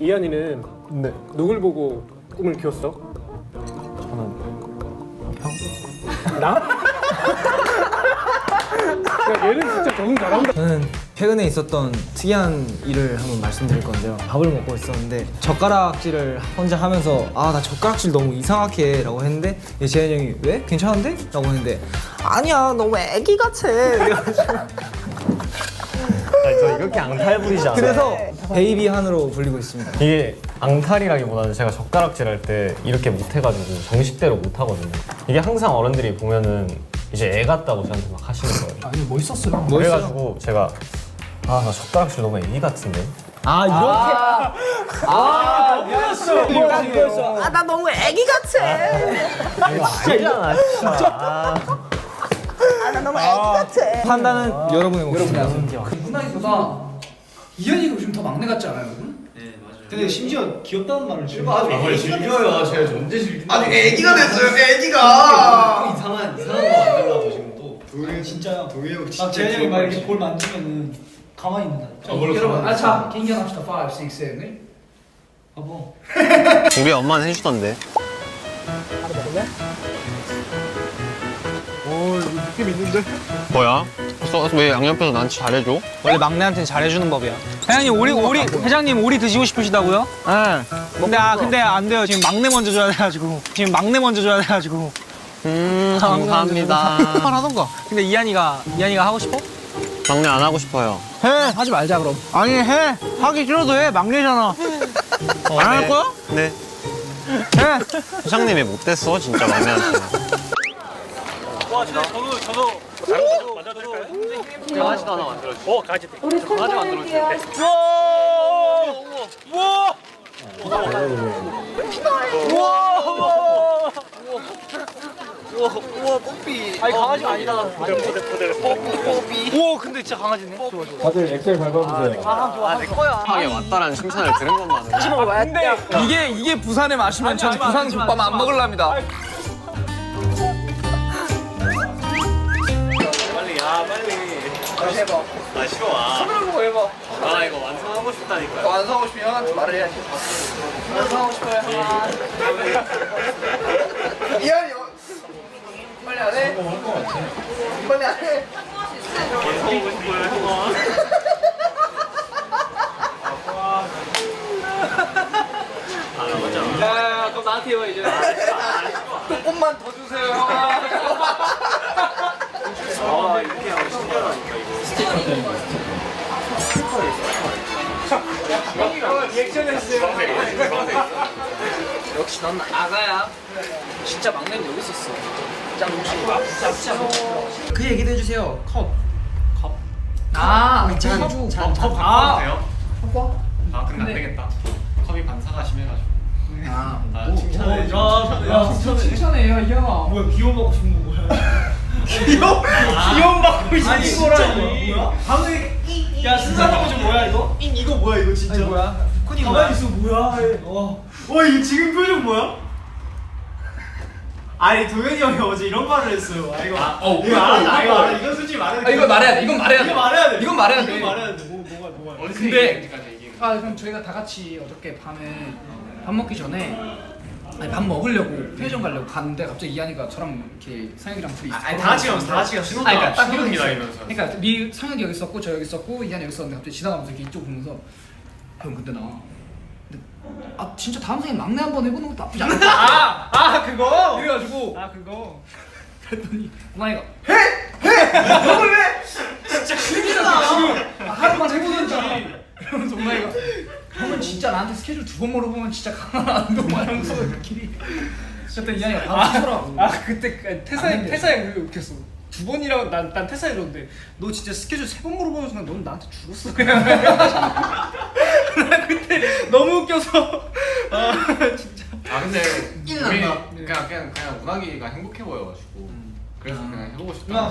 이한이는 네. 누굴 보고 꿈을 키웠어? 저는 나? 야, 얘는 진짜 적응 잘한다. 저는 최근에 있었던 특이한 일을 한번 말씀드릴 건데요. 밥을 먹고 있었는데 젓가락질을 혼자 하면서 아 나 젓가락질 너무 이상하게 라고 했는데 얘 재현이 형이 왜? 괜찮은데? 라고 했는데 아니야 너왜 애기 같아 이래가지고 저 이렇게 앙탈 부리지 않아요. 그래서 베이비 한으로 불리고 있습니다. 이게 앙탈이라기보다는 제가 젓가락질 할 때 이렇게 못 해가지고 정식대로 못 하거든요. 이게 항상 어른들이 보면은 이제 애 같다고 저한테 막 하시는 거예요. 아니 멋있었어요. 그래가지고 제가 아 나 젓가락질 너무 애기 같은데? 아 이렇게 아 나 너무 애기 같아. 아니잖아 진짜. 아 나 너무 애기 같아. 판단은 여러분의 몫입니다. 누나이보다 이현이가 요즘 더 막내 같지 않아요? 여러분? 네 맞아요. 근데 심지어 귀엽다는 말을 지금 아주 즐겨요. 제가 존재 즐겨. 아니 애기가 됐어요. 애기가. 이상한 이상한 거 만들려고 지금 또. 동해 진짜요. 동해 형막 진짜. 재현이 형이 막 이렇게 볼 만지면은 가만히 있는다. 자, 물론 여러분, 가만히 아 자 개인기 하나 합시다. 5, 6, 7, 8. 봐봐. 우리 엄마는 해주던데. 뭐야? 써- 왜 양옆에서 난 잘해줘? 원래 막내한테는 잘해주는 법이야. 회장님 오리 오리 회장님 오리 드시고 싶으시다고요? 네. 근데 아 근데 안 돼요. 지금 막내 먼저 줘야 돼가지고 지금 막내 먼저 줘야 돼가지고. 음, 감사합니다. 하던가. 근데 이한이가 이한이가 하고 싶어? 막내 안 하고 싶어요. 해. 하지 말자 그럼. 아니 해. 하기 싫어도 해. 막내잖아. 안 할 거야? 네. 해. 회장님이 못됐어, 진짜 막내한테. 강아지도 하나 만들어주세요. 어, 가지. 강아지 만들어주세요. 아니 강아지가 아니다. 오 근데 진짜 강아지네. 좋아 좋아. 다들 엑셀 밟아보세요. 아내 거야. 하게 왔다라는 칭찬을 들은 것만은. 이게 이게 부산에 마시면 전 부산 국밥 안 먹을랍니다. 아, 싫어. 아. 그거 해봐. 아, 이거 완성하고 싶다니까요. 완성하고 싶으면 형한테 말을 해야지. 완성하고 싶어요. 이한이 어- 빨리 안 해? 빨리 안 해? 완성하고 싶어요, 형아. 아, 나 맞아. 야, 그럼 나한테 해봐 이제. 조금만 더 주세요, 형아. 아, 이렇게 하면 신기하다니까, 이거. 리액션 했어요. 역시 넌 아가야. 진짜 막내는 여기 있었어. 짱 혹시 짱. 그 얘기도 해주세요. 컵. 컵. 아, 잔. 잔. 컵 아. 바꿔도 돼요? 아, 근데 안 되겠다. 컵이 반사가 심해가지고. 아, 아, 칭찬해. 야, 진짜 칭찬해, 야 이현아. 뭐야 귀여움 받고 싶은 거 뭐야? 귀여움 귀여움 받고. 뭐야? 방금 야 순간 포즈 뭐야 이거? 이거 뭐야 이거 진짜? 뭐야? 코니 가만히 있어 뭐야? 어. 와 이거 지금 표정 뭐야? 아니 도현이 형이 어제 이런 말을 했어요. 아 이거 어, 이거 알아, 이거 알아. 이거 솔직히 말해야 돼. 아, 이건 말해야 돼. 이건 말해야 돼. 이거 말해야 돼. 이건 말해야 돼. 이거 말해야 돼. 뭐 뭐가 뭐가. 근데 아 그럼 저희가 다 같이 어저께 밤에 밥 먹기 전에 아니 밥 먹으려고 편의점 가려고 갔는데 갑자기 이한이가 저랑 이렇게 상혁이랑 둘이 아니, 다 같이 가면서, 다 같이 가면서. 아니 그러니까 딱 신호등 기다리면서. 있어요. 그러니까 미 상혁이 여기 있었고 저 여기 있었고 이한이 여기 있었는데 갑자기 지나가면서 이렇게 이쪽 보면서 형 근데 나 근데 아 진짜 다음 생에 막내 한번 해보는 것도 나쁘지 않다 아, 아 그거. 이래가지고 아 그거. 그랬더니 고마이가 해! 해! 형을 왜! 진짜 큰일이다 지금 하루만 해보든지 이러면서 고마이가 형은 진짜 나한테 스케줄 두 번 물어보면 진짜 가만 안 둬. 말하면서 길이 그랬더니 이한이가 바로 치더라고 아 그때 그안 태사에 된대. 태사에 그게 웃겼어. 두 번이라고 난, 난 태사에 이러는데 너 진짜 스케줄 세 번 물어보는 순간 넌 나한테 죽었어 그냥 나 그때 너무 웃겨서 아 진짜 아, 근데. 일 우리 난다. 그냥, 그냥, 그냥 문학이가 행복해 보여가지고. 그래서 그냥 해보고 싶다.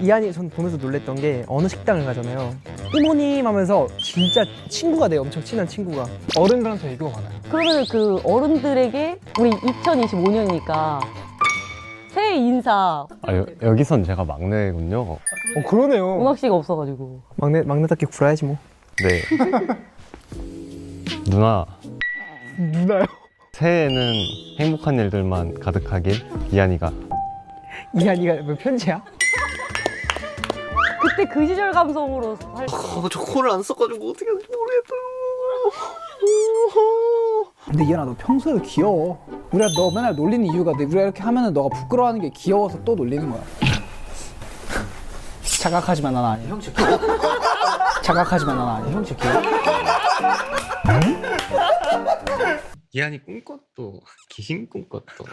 이한이 전 보면서 놀랬던 게 어느 식당을 가잖아요. 이모님 하면서 진짜 친구가 돼요. 엄청 친한 친구가. 어른들한테 애교가 많아요. 그러면 그 어른들에게 우리 2025년이니까 새해 인사 아, 여, 여기선 제가 막내군요. 어 그러네요. 음악 씨가 없어가지고 막내 막내답게 굴어야지 뭐. 네. 누나, 누나요? 새해에는 행복한 일들만 가득하길 이한이가 이한이가 뭐 편지야? 그때 그 시절 감성으로 살저 코를 안 써가지고 어떻게 하는지 모르겠어요. 근데 이현아 너 평소에 귀여워. 우리가 너 맨날 놀리는 이유가 우리가 이렇게 하면은 너가 부끄러워하는 게 귀여워서 또 놀리는 거야. 자각하지만 난 아니야. 형 귀여워? 자각하지만 난 아니야. 형 귀여워? 이한이 꿈꿨도 귀신 꿈꿨도